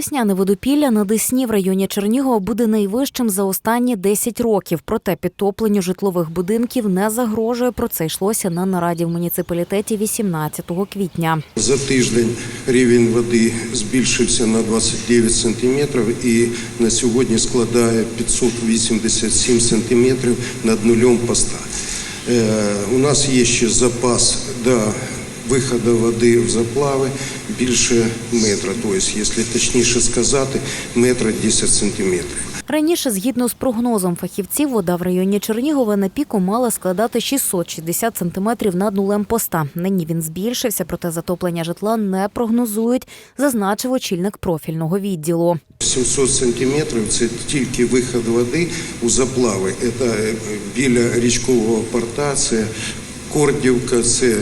Весняне водопілля на Десні в районі Чернігова буде найвищим за останні 10 років. Проте підтопленню житлових будинків не загрожує. Про це йшлося на нараді в муніципалітеті 18 квітня. За тиждень рівень води збільшився на 29 сантиметрів і на сьогодні складає 587 сантиметрів над нулем поста. Е, У нас є ще запас до виходу води в заплави більше метра, тобто, якщо точніше сказати, метра 10 сантиметрів. Раніше, згідно з прогнозом фахівців, вода в районі Чернігова на піку мала складати 660 сантиметрів над нулем поста. Нині він збільшився, проте затоплення житла не прогнозують, зазначив очільник профільного відділу. 700 сантиметрів це тільки вихід води у заплави. Це е, біля річкового порта, це Кордівка, це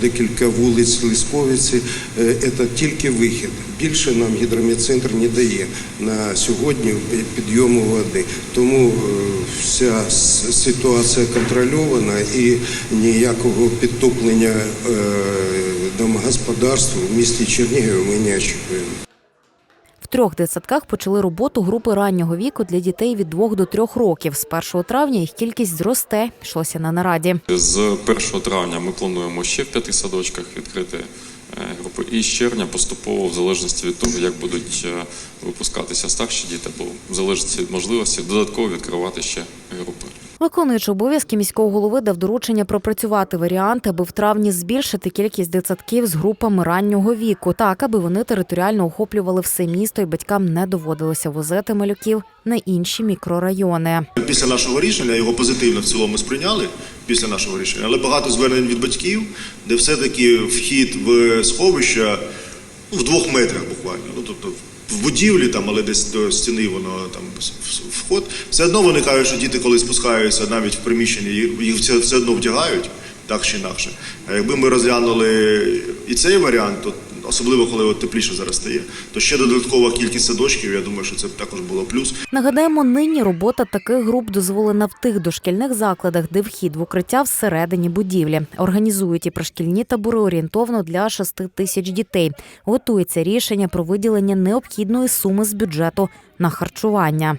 декілька вулиць Лисковиці. Е, Це тільки вихід. Більше нам гідрометцентр не дає на сьогодні підйому води. Тому е, вся ситуація контрольована і ніякого підтоплення е, домогосподарств в місті Чернігів ми не очікуємо. Трьох дитсадках почали роботу групи раннього віку для дітей від 2 до 3 років. З 1 травня їх кількість зросте, йшлося на нараді. З 1 травня ми плануємо ще в п'яти садочках відкрити е, групи. І з червня поступово, в залежності від того, як будуть е, випускатися старші діти, або в залежності від можливості, додатково відкривати ще групи. Виконуючи обов'язки міського голови дав доручення пропрацювати варіанти, аби в травні збільшити кількість дитсадків з групами раннього віку, так аби вони територіально охоплювали все місто і батькам не доводилося возити малюків на інші мікрорайони. Після нашого рішення його позитивно в цілому сприйняли після нашого рішення, але багато звернень від батьків, де все-таки вхід в сховище ну, в двох метрах буквально. Ну тобто в будівлі там, але десь до стіни воно там вход. Все одно виникає, що діти, коли спускаються навіть в приміщенні, їх все, все одно вдягають так чи інакше. А якби ми розглянули і цей варіант, то особливо коли от тепліше зараз стає, то ще додаткова кількість садочків, я думаю, що це також було плюс. Нагадаємо, нині робота таких груп дозволена в тих дошкільних закладах, де вхід в укриття всередині будівлі. Організують і пришкільні табори орієнтовно для 6 тисяч дітей. Готується рішення про виділення необхідної суми з бюджету на харчування.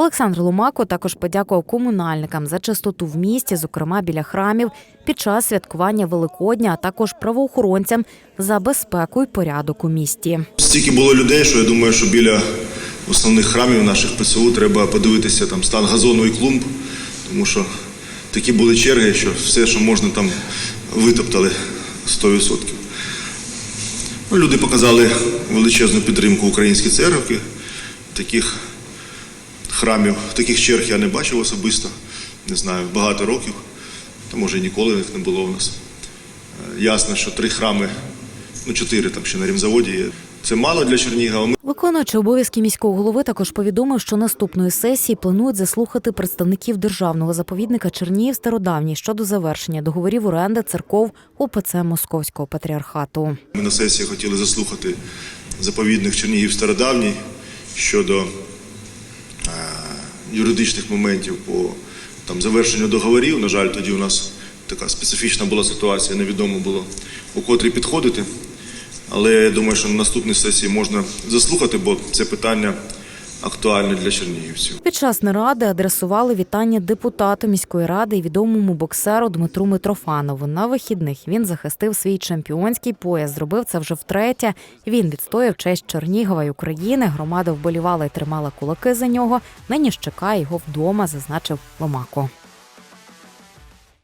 Олександр Ломако також подякував комунальникам за чистоту в місті, зокрема біля храмів, під час святкування Великодня, а також правоохоронцям за безпеку і порядок у місті. Стільки було людей, що я думаю, що біля основних храмів наших ПСУ треба подивитися там стан газону і клумб, тому що такі були черги, що все, що можна, там витоптали 100%. Ну, люди показали величезну підтримку українській церкві. Таких храмів, таких черг я не бачив особисто, не знаю, багато років, та може ніколи їх не було у нас. Е, Ясно, що три храми, ну чотири там ще на рімзаводі є. Це мало для Чернігова. Виконуючи обов'язки міського голови, також повідомив, що наступної сесії планують заслухати представників державного заповідника Чернігів Стародавній щодо завершення договорів оренди церков УПЦ Московського патріархату. Ми на сесії хотіли заслухати заповідник Чернігів Стародавній щодо юридичних моментів по там, завершенню договорів. На жаль, тоді у нас така специфічна була ситуація, невідомо було у котрій підходити. Але я думаю, що на наступній сесії можна заслухати, бо це питання актуальне для чернігівців. Під час наради адресували вітання депутату міської ради і відомому боксеру Дмитру Митрофанову. На вихідних він захистив свій чемпіонський пояс. Зробив це вже втретє. Він відстояв честь Чернігова і України. Громада вболівала і тримала кулаки за нього. Нині ж чекає його вдома, зазначив Ломако.